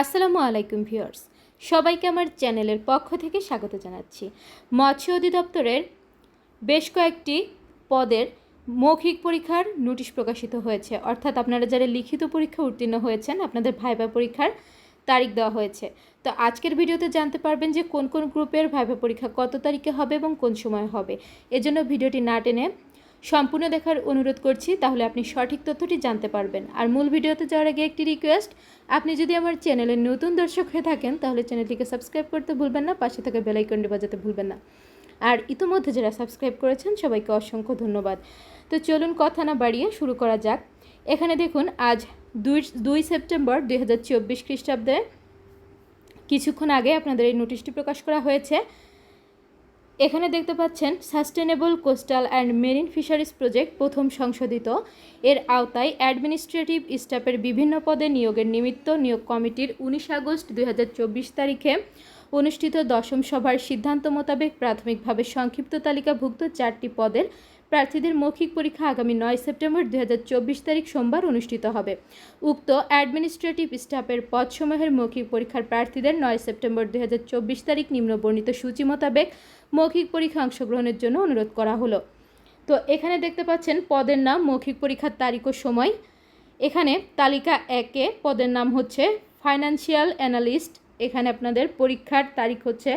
আসসালামু আলাইকুম ভিউয়ার্স। সবাইকে আমার চ্যানেলের পক্ষ থেকে স্বাগত জানাচ্ছি। মৎস্য অধিদপ্তরের বেশ কয়েকটি পদের মৌখিক পরীক্ষার নোটিশ প্রকাশিত হয়েছে। অর্থাৎ আপনারা যারা লিখিত পরীক্ষা উত্তীর্ণ হয়েছেন, আপনাদের ভাইবা পরীক্ষার তারিখ দেওয়া হয়েছে। তো আজকের ভিডিওতে জানতে পারবেন যে কোন কোন গ্রুপের ভাইবা পরীক্ষা কত তারিখে হবে এবং কোন সময় হবে। এজন্য ভিডিওটি না টেনে সম্পূর্ণ দেখার অনুরোধ করছি, তাহলে আপনি সঠিক তথ্যটি জানতে পারবেন। আর মূল ভিডিওতে যাওয়ার আগে একটি রিকোয়েস্ট আপনি যদি আমার চ্যানেলের নতুন দর্শক হয়ে থাকেন, তাহলে চ্যানেলটিকে সাবস্ক্রাইব করতে ভুলবেন না, পাশে থাকা বেলাইকনটি বাজাতে ভুলবেন না। আর ইতিমধ্যে যারা সাবস্ক্রাইব করেছেন, সবাইকে অসংখ্য ধন্যবাদ। তো চলুন কথা না বাড়িয়ে শুরু করা যাক। এখানে দেখুন, আজ দুই দুই সেপ্টেম্বর দুই হাজার চব্বিশ খ্রিস্টাব্দে, কিছুক্ষণ আগে আপনাদের এই নোটিশটি প্রকাশ করা হয়েছে। এখানে দেখতে পাচ্ছেন sustainable coastal and marine fisheries project প্রথম সংশোধিত। এর আওতায় অ্যাডমিনিস্ট্রেটিভ স্টাফের বিভিন্ন পদে নিয়োগের নিমিত্ত নিয়োগ কমিটির উনিশ আগস্ট দুই হাজার চব্বিশ তারিখে অনুষ্ঠিত দশম সভার সিদ্ধান্ত মোতাবেক প্রাথমিকভাবে সংক্ষিপ্ত তালিকাভুক্ত চারটি পদের প্রার্থীদের মৌখিক পরীক্ষা আগামী নয় সেপ্টেম্বর দু হাজার চব্বিশ তারিখ সোমবার অনুষ্ঠিত হবে। উক্ত অ্যাডমিনিস্ট্রেটিভ স্টাফের পদসমূহের মৌখিক পরীক্ষার প্রার্থীদের নয় সেপ্টেম্বর দু হাজার চব্বিশ তারিখ নিম্নবর্ণিত সূচি মোতাবেক মৌখিক পরীক্ষা অংশগ্রহণের জন্য অনুরোধ করা হলো। তো এখানে দেখতে পাচ্ছেন, পদের নাম, মৌখিক পরীক্ষার তারিখ ও সময়। এখানে তালিকা একে পদের নাম হচ্ছে ফাইন্যান্সিয়াল অ্যানালিস্ট। এখানে আপনাদের পরীক্ষার তারিখ হচ্ছে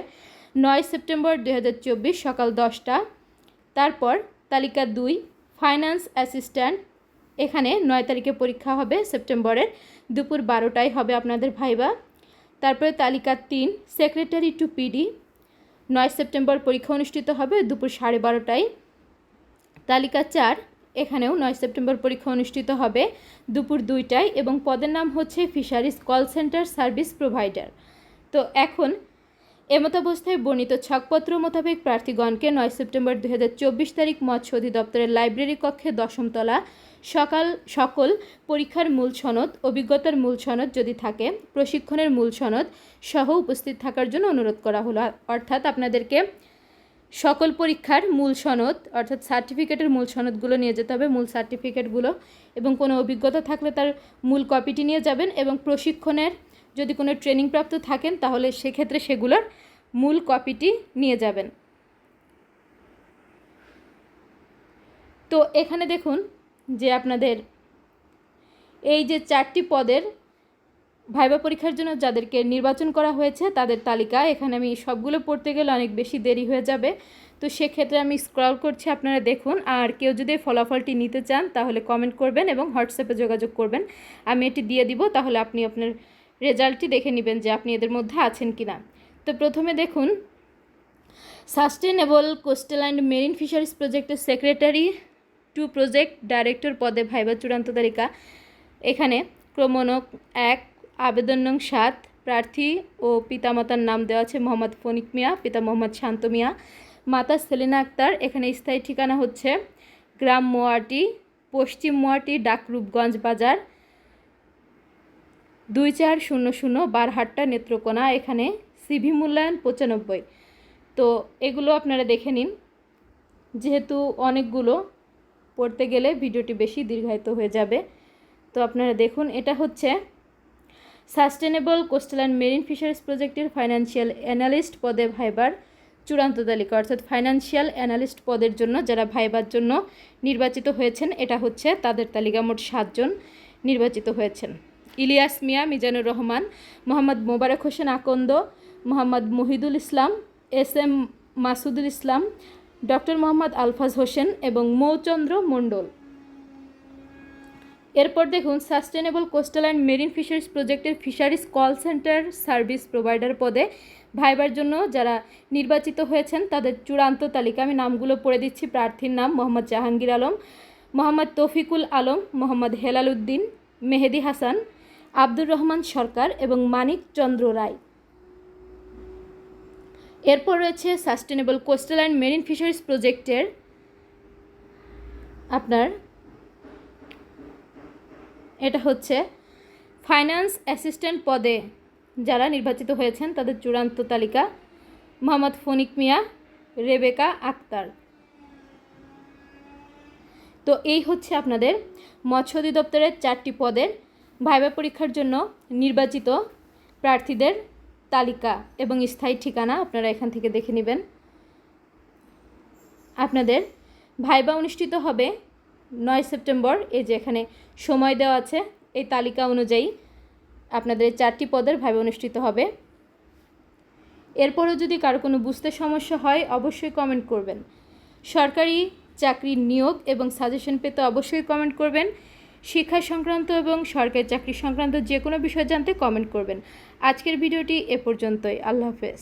নয় সেপ্টেম্বর দু হাজার চব্বিশ সকাল দশটা। তারপর তালিকা দুই ফাইন্যান্স অ্যাসিস্ট্যান্ট এখানে নয় তারিখে পরীক্ষা হবে সেপ্টেম্বরের, দুপুর বারোটায় হবে আপনাদের ভাইবা। তারপরে তালিকা তিন সেক্রেটারি টু পিডি নয় সেপ্টেম্বর পরীক্ষা অনুষ্ঠিত হবে দুপুর সাড়ে বারোটায়। তালিকা চার, এখানেও নয় সেপ্টেম্বর পরীক্ষা অনুষ্ঠিত হবে দুপুর দুইটায় এবং পদের নাম হচ্ছে fisheries call centre service provider তো এখন এমতাবস্থায় বর্ণিত ছকপত্র মোতাবেক প্রার্থীগণকে নয় সেপ্টেম্বর দু হাজার চব্বিশ তারিখ মৎস্য অধিদপ্তরের লাইব্রেরি কক্ষে দশমতলা, সকাল সকল পরীক্ষার মূল সনদ, অভিজ্ঞতার মূল সনদ যদি থাকে, প্রশিক্ষণের মূল সনদ সহ উপস্থিত থাকার জন্য অনুরোধ করা হলো। অর্থাৎ আপনাদেরকে সকল পরীক্ষার মূল সনদ, অর্থাৎ সার্টিফিকেটের মূল সনদগুলো নিয়ে যেতে হবে, মূল সার্টিফিকেটগুলো এবং কোনো অভিজ্ঞতা থাকলে তার মূল কপিটি নিয়ে যাবেন এবং প্রশিক্ষণের যদি কোনো ট্রেনিংপ্রাপ্ত থাকেন, তাহলে সেক্ষেত্রে সেগুলোর মূল কপিটি নিয়ে যাবেন। তো এখানে দেখুন যে আপনাদের এই যে চারটি পদের ভাইবা পরীক্ষার জন্য যাদেরকে নির্বাচন করা হয়েছে, তাদের তালিকা, এখানে আমি সবগুলো পড়তে গেলে অনেক বেশি দেরি হয়ে যাবে। তো সেক্ষেত্রে আমি স্ক্রল করছি, আপনারা দেখুন। আর কেউ যদি ফলাফলটি নিতে চান, তাহলে কমেন্ট করবেন এবং হোয়াটসঅ্যাপে যোগাযোগ করবেন। আমি এটি দিয়ে দিব, তাহলে আপনি আপনার রেজাল্টটি দেখে নেবেন যে আপনি এদের মধ্যে আছেন কি না তো প্রথমে দেখুন sustainable coastal and marine fisheries প্রজেক্টের সেক্রেটারি টু প্রজেক্ট ডাইরেক্টর পদে ভাইবা চূড়ান্ত তালিকা। এখানে ক্রমণক এক, আবেদন নং সাত, প্রার্থী ও পিতামাতার নাম দেওয়া আছে মোহাম্মদ ফনিক মিয়া, পিতা মোহাম্মদ শান্ত মিয়া। মাতা সেলিনা আক্তার, এখানে স্থায়ী ঠিকানা হচ্ছে গ্রাম মোয়াটি, পশ্চিম মোয়াটি, ডাকরূপগঞ্জ বাজার। দুই চার শূন্য শূন্য বারহাট্টা নেত্রকোনা, এখানে সিভি মূল্যায়ন পঁচানব্বই। তো এগুলো আপনারা দেখে নিন। যেহেতু অনেকগুলো, পড়তে গেলে ভিডিওটি বেশি দীর্ঘায়িত হয়ে যাবে। তো আপনারা দেখুন, এটা হচ্ছে sustainable coastal and marine fisheries প্রজেক্টের ফাইন্যান্সিয়াল অ্যানালিস্ট পদে ভাইবার চূড়ান্ত তালিকা, অর্থাৎ ফাইন্যান্সিয়াল অ্যানালিস্ট পদের জন্য যারা ভাইবার জন্য নির্বাচিত হয়েছেন, এটা হচ্ছে তাদের তালিকা মোট সাতজন নির্বাচিত হয়েছেন। Ilias Mia, Mizanur Rahman, Mohammad Mobarak Hossain Akand, Mohammad Mohidul Islam, S M Masudul Islam, doctor Mohammad Alfaz Hossain এবং মৌচন্দ্র মণ্ডল। এরপর দেখুন sustainable coastal and marine fisheries প্রজেক্টের fisheries call centre service provider পদে ভাইবার জন্য যারা নির্বাচিত হয়েছেন, তাদের চূড়ান্ত তালিকা আমি নামগুলো পড়ে দিচ্ছি। প্রার্থীর নাম মোহাম্মদ জাহাঙ্গীর আলম, মোহাম্মদ তৌফিকুল আলম, মোহাম্মদ হেলাল উদ্দিন, মেহেদি হাসান আব্দুর রহমান সরকার এবং মানিক চন্দ্র রায়। এরপর রয়েছে sustainable coastal and marine fisheries প্রজেক্টের আপনার, এটা হচ্ছে ফাইন্যান্স অ্যাসিস্ট্যান্ট পদে যারা নির্বাচিত হয়েছেন তাদের চূড়ান্ত তালিকা মোহাম্মদ ফনিক মিয়া, রেবেকা আক্তার। তো এই হচ্ছে আপনাদের মৎস্য অধিদপ্তরের চারটি পদের ভাইবা পরীক্ষার জন্য নির্বাচিত প্রার্থীদের তালিকা এবং স্থায়ী ঠিকানা আপনারা এখান থেকে দেখে নেবেন। আপনাদের ভাইবা অনুষ্ঠিত হবে নয় সেপ্টেম্বর। এই যে এখানে সময় দেওয়া আছে, এই তালিকা অনুযায়ী আপনাদের চারটি পদের ভাইবা অনুষ্ঠিত হবে। এরপরও যদি কারও কোনো বুঝতে সমস্যা হয়, অবশ্যই কমেন্ট করবেন। সরকারি চাকরির নিয়োগ এবং সাজেশন পেতে অবশ্যই কমেন্ট করবেন। শিক্ষা সংক্রান্ত এবং সরকারি চাকরি সংক্রান্ত যে কোনো বিষয় জানতে কমেন্ট করবেন। আজকের ভিডিওটি এ পর্যন্তই। আল্লাহ হাফেজ।